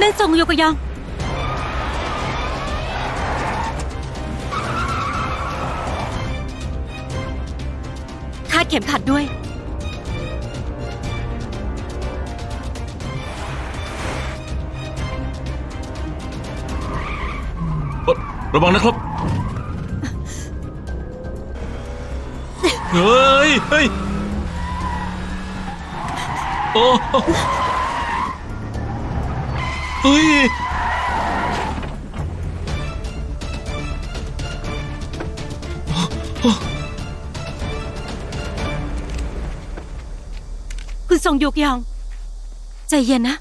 นั่นทรงโยกยองคาดเข็มขัดด้วย ระวังนะครับ เฮ้ย เฮ้ย โอ้ เฮ้ยคุณทรงโยกยอง ใจเย็นนะ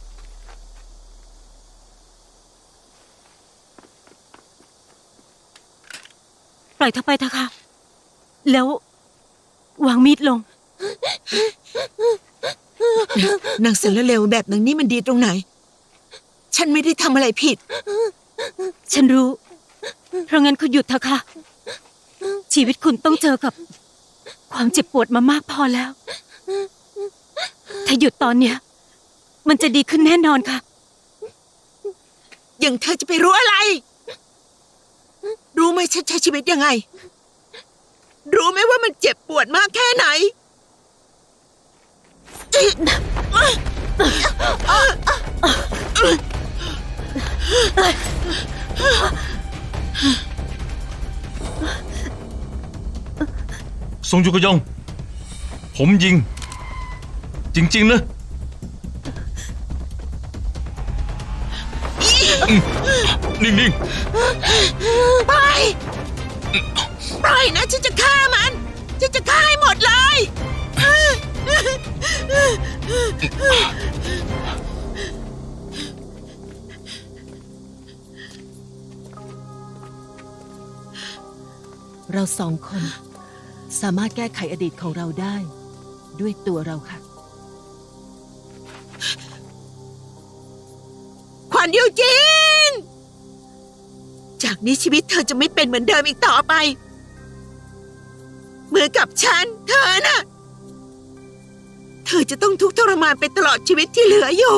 ปล่อยเธอไปเถอะค่ะ แล้ววางมีดลง นางเสือเร็วแบบนางนี่มันดีตรงไหน ฉันไม่ได้ทำอะไรผิด ฉันรู้ เพราะงั้นคุณหยุดเถอะค่ะ ชีวิตคุณต้องเจอกับ ความเจ็บปวดมามากพอแล้ว ถ้าหยุดตอนเนี้ย มันจะดีขึ้นแน่นอนค่ะ อย่างเธอจะไปรู้อะไร รู้ไหมฉันใช้ชีวิตยังไง รู้ไหมว่ามันเจ็บปวดมากแค่ไหน ทรงยุกยองผมยิง จริง ๆ นะอืมนิ่งๆ ไป ปล่อยนะฉันจะฆ่ามัน ฉันจะฆ่าให้หมดเลย เราสองคน สามารถแก้ไขอดีตของเราได้ ด้วยตัวเราค่ะ ขวัญยูจิน จากนี้ชีวิตเธอจะไม่เป็นเหมือนเดิมอีกต่อไป เหมือนกับฉัน เธอน่ะ เธอจะต้องทุกข์ทรมานไปตลอดชีวิตที่เหลืออยู่